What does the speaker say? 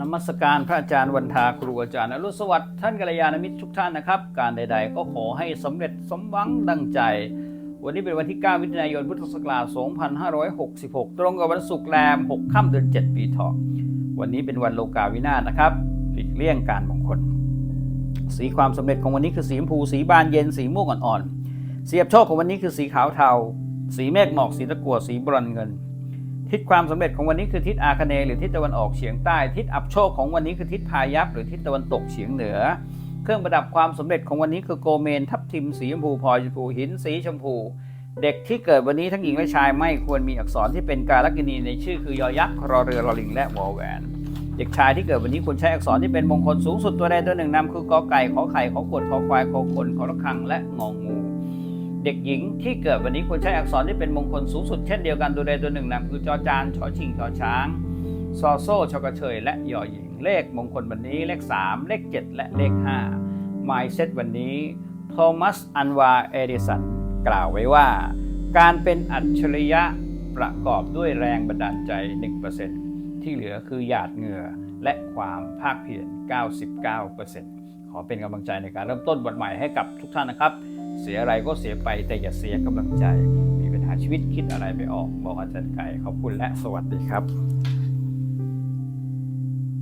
นมัสการพระอาจารย์วันทาครูอาจารย์อรุสวัสดิ์ท่านกัลยาณมิตรทุกท่านนะครับ การใด ๆ ก็ขอให้สำเร็จสมหวังดังใจ วันนี้เป็นวันที่ 9 มิถุนายนพุทธศักราช 2566 ตรงกับวันศุกร์แรม 6 ค่ำเดือน 7 ปีเถาะวันนี้เป็นวันโลกาวินาศนะครับหลีกเลี่ยงการมงคล สีความสำเร็จของวันนี้คือสีชมพูสีบานเย็นสีม่วงอ่อนๆเสียบโชคของวันนี้คือสีขาวเทา สีเมฆหมอกสีตะกั่วสีบรอนเงิน ทิศความสำเร็จของวันนี้คือทิศอาคเนหรือทิศตะวันออกเฉียงใต้ ทิศอับโชคของวันนี้คือทิศพายัพหรือทิศตะวันตกเฉียงเหนือ เครื่องประดับความสำเร็จของวันนี้คือโกเมน ทับทิมสีชมพูพลอยชมพูหินสีชมพู เด็กที่เกิดวันนี้ทั้งหญิงและชายไม่ควรมีอักษรที่เป็นการกินีในชื่อคือยอยักษ์รอเรือรอลิงและวอแหวนเด็กชายที่เกิดวันนี้ควรใช้อักษรที่เป็นมงคลสูงสุดตัวใดตัวหนึ่งนำคือกอไก่ขอไข่ขอขวดขอควายขอขนขอระฆังและงองู เด็กหญิงที่เกิดวันนี้ควรใช้อักษรที่เป็นมงคลสูงสุดเช่นเดียวกันตัวใดตัวหนึ่งนำคือจอจานชอชิงชอช้างซอโซ่ชอกระเชยและยอหญิง เลขมงคลวันนี้เลข 3 เลข 7 และเลข5 m y s e t วันนี้โทมัสอันวาเอดิสันกล่าวไว้ว่า การเป็นอัจฉริยะประกอบด้วยแรงบันดาลใจ 1%ที่เหลือคือหยาดเหงื่อและความภาคเพียร99% อเป็นกำลังใจในการเริ่มต้นวันใหม่ให้กับทุกท่านนะครับ เสียอะไรก็เสียไปแต่อย่าเสียกำลังใจ มีปัญหาชีวิตคิดอะไรไม่ออก บอกอาจารย์ไก่ขอบคุณและสวัสดีครับ